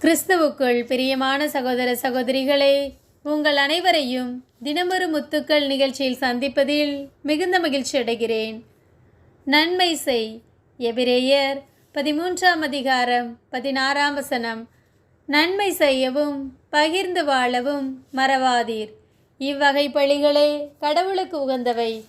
கிறிஸ்துவுக்குள் பிரியமான சகோதர சகோதரிகளே உங்கள் அனைவரையும் தினமொரு முத்துக்கள் நிகழ்ச்சியில் சந்திப்பதில் மிகுந்த மகிழ்ச்சி அடைகிறேன். நன்மை செய் எபிரேயர் பதிமூன்றாம் அதிகாரம் பதினாறாம் வசனம். நன்மை செய்யவும் பகிர்ந்து வாழவும் மறவாதீர். இவ்வகை பழிகளே கடவுளுக்கு உகந்தவை.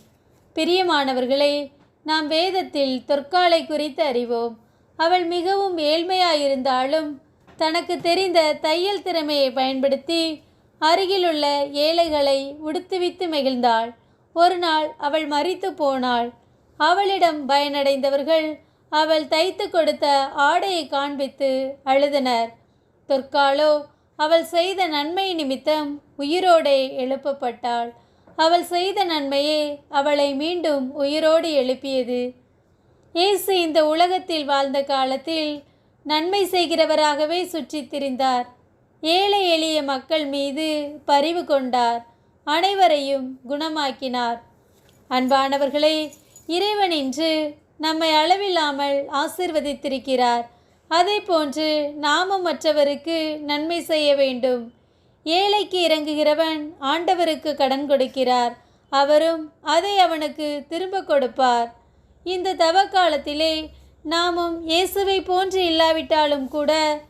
பிரியமானவர்களே நாம் வேதத்தில் தொற்காலை குறித்து அறிவோம். அவள் மிகவும் ஏழ்மையாயிருந்தாலும் தனக்கு தெரிந்த தையல் திறமையை பயன்படுத்தி அருகிலுள்ள ஏழைகளை உடுத்துவித்து மகிழ்ந்தாள். ஒரு நாள் அவள் மறித்து போனாள். அவளிடம் பயனடைந்தவர்கள் அவள் தைத்து கொடுத்த ஆடையை காண்பித்து அழுதனர். தொற்காலோ அவள் செய்த நன்மை நிமித்தம் உயிரோடே எழுப்பப்பட்டாள். அவள் செய்த நன்மையே அவளை மீண்டும் உயிரோடு எழுப்பியது. இயேசு இந்த உலகத்தில் வாழ்ந்த காலத்தில் நன்மை செய்கிறவராகவே சுற்றித் திரிந்தார் ஏழை எளிய மக்கள் மீது பரிவு கொண்டார். அனைவரையும் குணமாக்கினார். அன்பானவர்களே இறைவன் இன்று நம்மை அளவில்லாமல் ஆசிர்வதித்திருக்கிறார். அதே போன்று நாமும் மற்றவருக்கு நன்மை செய்ய வேண்டும். ஏழைக்கு இறங்குகிறவன் ஆண்டவருக்கு கடன் கொடுக்கிறார். அவரும் அதை அவனுக்கு திரும்ப கொடுப்பார். இந்த தவக்காலத்திலே நாமும் இயேசுவை போன்று இல்லாவிட்டாலும் கூட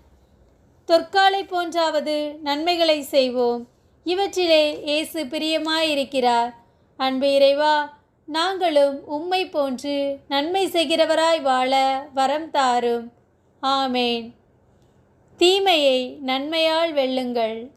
தொற்காலை போன்றாவது நன்மைகளை செய்வோம். இவற்றிலே இயேசு பிரியமாயிருக்கிறார். அன்பு இறைவா நாங்களும் உம்மை போன்று நன்மை செய்கிறவராய் வாழ வரம் தாரும். ஆமேன். தீமையை நன்மையால் வெல்லுங்கள்.